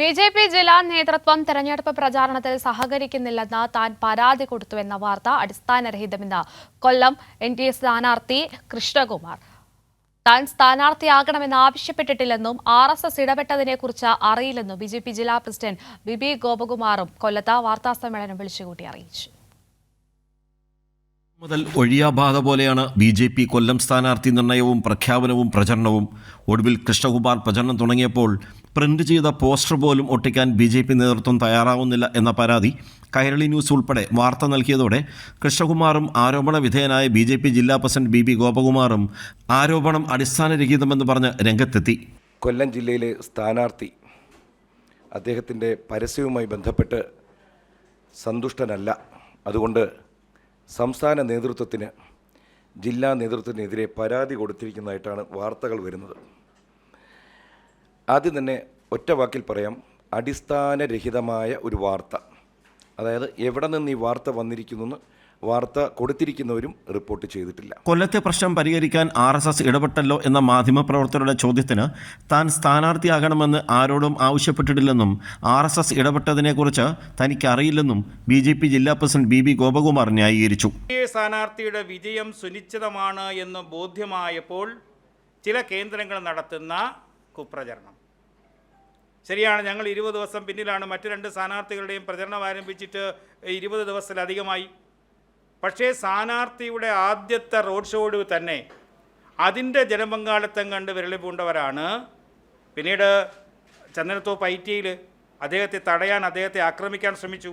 B J P ജില്ലാ നേതൃത്വം തെരഞ്ഞെടുപ്പ് പ്രചാരണത്തിൽ സഹകരിക്കുന്നില്ലെന്ന് താൻ പരാതി കൊടുത്തുവെന്ന വാർത്ത അടിസ്ഥാനരഹിതമെന്ന് കൊല്ലം എൻ ഡി എ സ്ഥാനാർത്ഥി കൃഷ്ണകുമാർ. താൻ സ്ഥാനാർത്ഥിയാകണമെന്ന് ആവശ്യപ്പെട്ടിട്ടില്ലെന്നും ആർ എസ് എസ് ഇടപെട്ടതിനെക്കുറിച്ച് അറിയില്ലെന്നും ബി ജെ പി ജില്ലാ പ്രസിഡന്റ് ബി ബി ഗോപകുമാറും കൊല്ലത്ത് വാർത്താസമ്മേളനം വിളിച്ചുകൂട്ടി അറിയിച്ചു. മുതൽ ഒഴിയാബാധ പോലെയാണ് ബി ജെ പി കൊല്ലം സ്ഥാനാർത്ഥി നിർണയവും പ്രഖ്യാപനവും പ്രചരണവും. ഒടുവിൽ കൃഷ്ണകുമാർ പ്രചരണം തുടങ്ങിയപ്പോൾ പ്രിന്റ് ചെയ്ത പോസ്റ്റർ പോലും ഒട്ടിക്കാൻ ബി ജെ പി നേതൃത്വം തയ്യാറാവുന്നില്ല എന്ന പരാതി കൈരളി ന്യൂസ് ഉൾപ്പെടെ വാർത്ത നൽകിയതോടെ കൃഷ്ണകുമാറും ആരോപണ വിധേയനായ ബി ജെ പി ജില്ലാ പ്രസിഡന്റ് ബി ബി ഗോപകുമാറും ആരോപണം അടിസ്ഥാനരഹിതമെന്ന് പറഞ്ഞ് രംഗത്തെത്തി. കൊല്ലം ജില്ലയിലെ സ്ഥാനാർത്ഥി അദ്ദേഹത്തിന്റെ പരസ്യവുമായി ബന്ധപ്പെട്ട് സന്തുഷ്ടനല്ല. അതുകൊണ്ട് സംസ്ഥാന നേതൃത്വത്തിന് ജില്ലാ നേതൃത്വത്തിനെതിരെ പരാതി കൊടുത്തിരിക്കുന്നതായിട്ടാണ് വാർത്തകൾ വരുന്നത്. ആദ്യം തന്നെ ഒറ്റ വാക്കിൽ പറയാം. അടിസ്ഥാനരഹിതമായ ഒരു വാർത്ത. അതായത് എവിടെ നിന്ന് ഈ വാർത്ത വന്നിരിക്കുന്നു വാർത്ത കൊടുത്തിരിക്കുന്നവരും റിപ്പോർട്ട് ചെയ്തിട്ടില്ല. കൊല്ലത്തെ പ്രശ്നം പരിഹരിക്കാൻ ആർ എസ് എസ് ഇടപെട്ടല്ലോ എന്ന മാധ്യമപ്രവർത്തകരുടെ ചോദ്യത്തിന് താൻ സ്ഥാനാർത്ഥിയാകണമെന്ന് ആരോടും ആവശ്യപ്പെട്ടിട്ടില്ലെന്നും ആർ എസ് എസ് ഇടപെട്ടതിനെക്കുറിച്ച് തനിക്കറിയില്ലെന്നും ബി ജെ പി ജില്ലാ പ്രസിഡന്റ് ബി ബി ഗോപകുമാർ ന്യായീകരിച്ചു. സ്ഥാനാർത്ഥിയുടെ വിജയം സുനിശ്ചിതമാണ് എന്ന് ബോധ്യമായപ്പോൾ ചില കേന്ദ്രങ്ങൾ നടത്തുന്ന കുപ്രചരണം. ശരിയാണ് ഞങ്ങൾ ഇരുപത് ദിവസം പിന്നിലാണ്. മറ്റു രണ്ട് സ്ഥാനാർത്ഥികളുടെയും പ്രചരണം ആരംഭിച്ചിട്ട് ഇരുപത് ദിവസത്തിലധികമായി. പക്ഷേ സ്ഥാനാർത്ഥിയുടെ ആദ്യത്തെ റോഡ് ഷോയിൽ തന്നെ അതിന്റെ ജനപങ്കാളിത്തം കണ്ട് വിരളി പൂണ്ടവരാണ്. പിന്നീട് ചന്ദനത്തോപ്പ് ഐ ടിയിൽ അദ്ദേഹത്തെ തടയാൻ അദ്ദേഹത്തെ ആക്രമിക്കാൻ ശ്രമിച്ചു.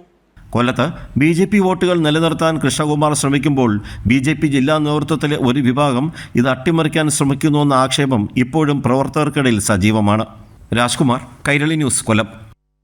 കൊല്ലത്ത് ബി ജെ പി വോട്ടുകൾ നിലനിർത്താൻ കൃഷ്ണകുമാർ ശ്രമിക്കുമ്പോൾ ബി ജെ പി ജില്ലാ നേതൃത്വത്തിലെ ഒരു വിഭാഗം ഇത് അട്ടിമറിക്കാൻ ശ്രമിക്കുന്നുവെന്ന ആക്ഷേപം ഇപ്പോഴും പ്രവർത്തകർക്കിടയിൽ സജീവമാണ്. രാജ്കുമാർ കൈരളി ന്യൂസ് കൊല്ലം.